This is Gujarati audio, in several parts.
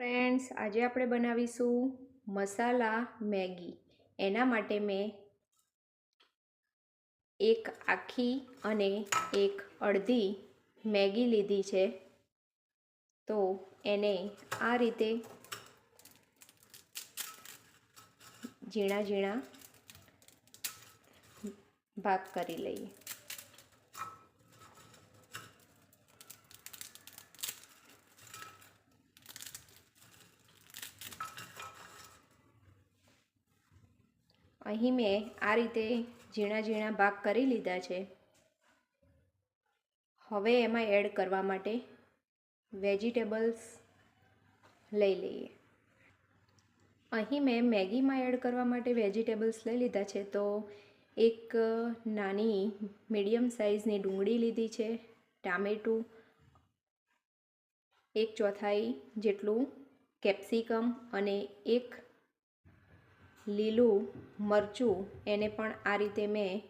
ફ્રેન્ડ્સ આજે આપણે બનાવીશું મસાલા મેગી. એના માટે મેં એક આખી અને એક અડધી મેગી લીધી છે. તો એને આ રીતે ઝીણા ઝીણા ભાગ કરી લઈએ. અહીં મેં આ રીતે ઝીણા ઝીણા ભાગ કરી લીધા છે. હવે એમાં એડ કરવા માટે વેજીટેબલ્સ લઈ લઈએ. અહીં મેં મેગીમાં એડ કરવા માટે વેજીટેબલ્સ લઈ લીધા છે, તો એક નાની મીડિયમ સાઇઝની ડુંગળી લીધી છે, ટામેટું, એક ચોથાઈ જેટલું કેપ્સિકમ અને એક લીલું, મરચું એને પણ આ રીતે મેં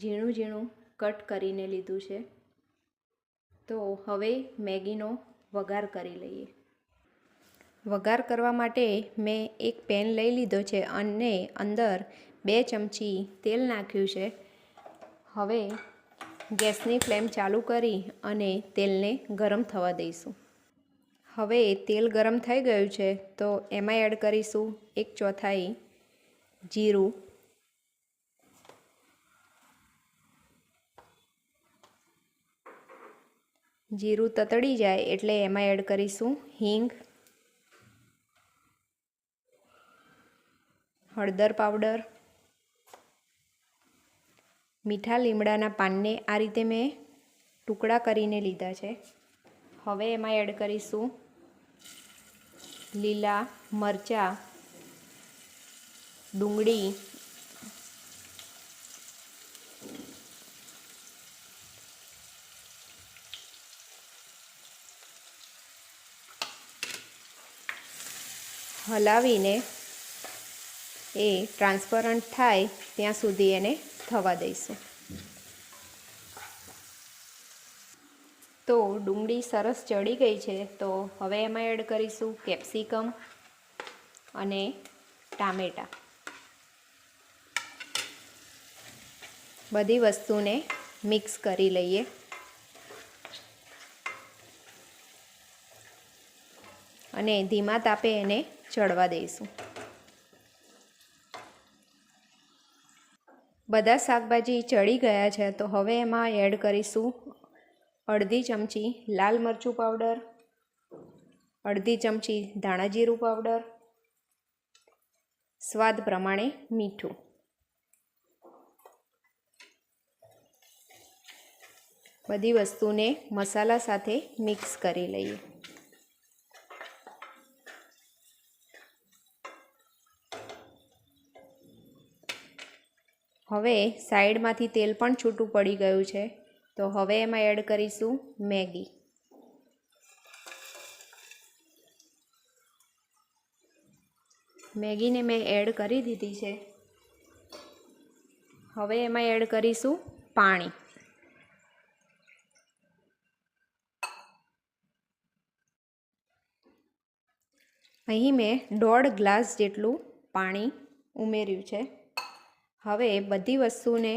ઝીણું ઝીણું કટ કરીને લીધું છે. તો હવે મેગીનો વઘાર કરી લઈએ. વઘાર કરવા માટે મેં એક પેન લઈ લીધો છે અને અંદર બે ચમચી તેલ નાખ્યું છે. હવે ગેસની ફ્લેમ ચાલુ કરી અને તેલને ગરમ થવા દઈશું. હવે તેલ ગરમ થઈ ગયું છે તો એમાં એડ કરીશું એક ચોથાઈ જીરું. જીરું તતડી જાય એટલે એમાં એડ કરીશું હિંગ, હળદર પાવડર, મીઠા લીમડાના પાનને આ રીતે મેં ટુકડા કરીને લીધા છે. હવે એમાં એડ કરીશું લીલા મરચાં ડુંગળી. હલાવીને એ ટ્રાન્સપરન્ટ થાય ત્યાં સુધી એને થવા દઈશું. તો ડુંગળી સરસ ચડી ગઈ છે, તો હવે એમાં એડ કરીશું કેપ્સિકમ અને ટામેટાં. બધી વસ્તુને મિક્સ કરી લઈએ. અને ધીમા તાપે એને ચડવા દઈશું. બધા શાકભાજી ચડી ગયા છે, તો હવે એમાં એડ કરીશું અડધી ચમચી લાલ મરચું પાવડર, અડધી ચમચી ધાણા જીરું પાવડર, સ્વાદ પ્રમાણે મીઠું. બધી વસ્તુને મસાલા સાથે મિક્સ કરી લઈએ. હવે સાઈડમાંથી તેલ પણ છૂટું પડી ગયું છે, તો હવે એમાં એડ કરીશું મેગી. મેગીને મેં એડ કરી દીધી છે. હવે એમાં એડ કરીશું પાણી. અહીં મેં દોઢ ગ્લાસ જેટલું પાણી ઉમેર્યું છે. હવે બધી વસ્તુને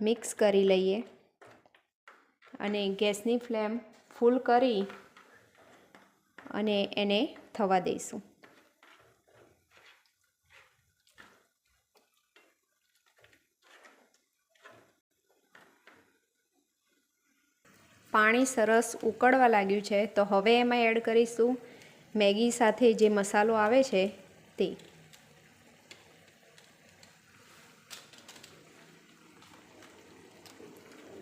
મિક્સ કરી લઈએ અને ગેસની ફ્લેમ ફૂલ કરી અને એને થવા દઈશું. પાણી સરસ ઉકળવા લાગ્યું છે, તો હવે એમાં એડ કરીશું મેગી સાથે જે મસાલો આવે છે તે.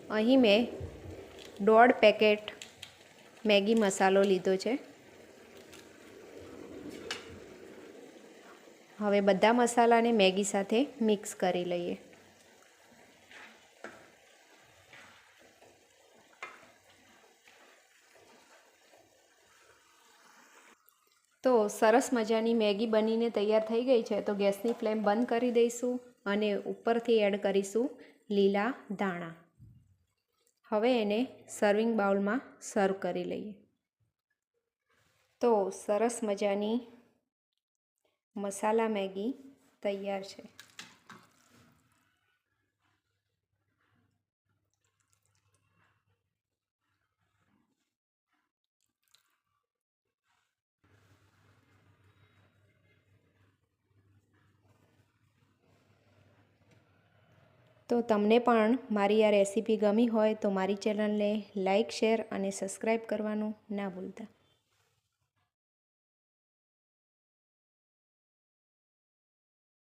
અહીં મેં દોઢ પેકેટ મેગી મસાલો લીધો છે. હવે બધા મસાલાને મેગી સાથે મિક્સ કરી લઈએ. તો સરસ મજાની મેગી બનીને તૈયાર થઈ ગઈ છે. તો ગેસની ફ્લેમ બંધ કરી દઈશું અને ઉપરથી એડ કરીશું લીલા દાણા હવે એને સર્વિંગ બાઉલમાં સર્વ કરી લઈએ. તો સરસ મજાની મસાલા મેગી તૈયાર છે. તો તમને પણ મારી આ રેસીપી ગમી હોય તો મારી ચેનલને લાઇક શેર અને સબસ્ક્રાઈબ કરવાનું ના ભૂલતા.